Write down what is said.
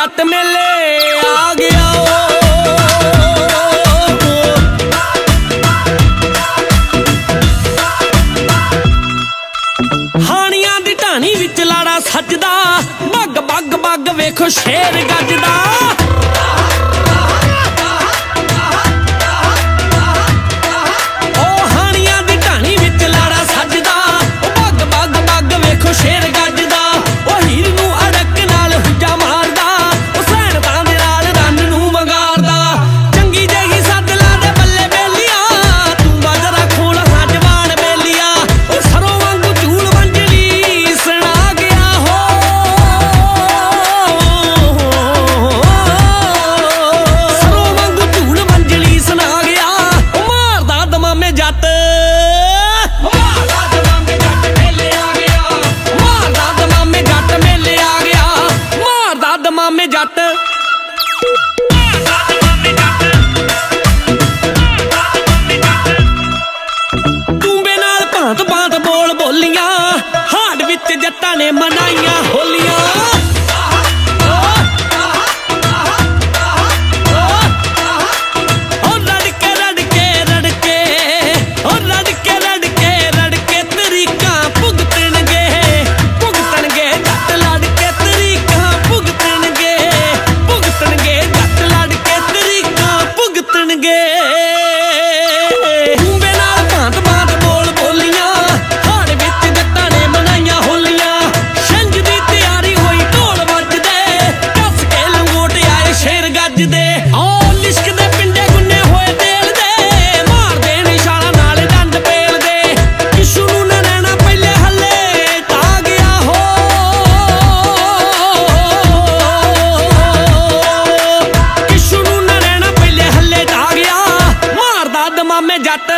ਜੱਟ ਮੇਲੇ ਆ ਗਿਆ ਹਾਣੀਆਂ ਦੀ ਢਾਣੀ ਵਿੱਚ ਲਾੜਾ ਸੱਜਦਾ ਬੱਗ ਬੱਗ ਬੱਗ ਵੇਖੋ ਸ਼ੇਰ ਗੱਜਦਾ ਨੱਚਦੇ ਓ ਲਿਸ਼ਕਦੇ ਪਿੰਡੇ ਗੁੰਨੇ ਹੋਏ ਤੇਲ ਦੇ। ਮਾਰਦੇ ਨਿਸ਼ਾਨਾ ਨਾਲ ਡੰਡ ਪੇਲਦੇ ਕਿਸ਼ੂ ਨੂੰ ਨਾ ਰਹਿਣਾ ਪਹਿਲੇ ਹੱਲੇ, ਤਾਂ ਗਿਆ ਹੋ। ਕਿਸ਼ੂ ਨੂੰ ਨਾ ਰਹਿਣਾ ਪਹਿਲੇ ਹੱਲੇ, ਤਾਂ ਗਿਆ। ਮਾਰਦਾ ਦਮਾਮੇ ਜੱਟ।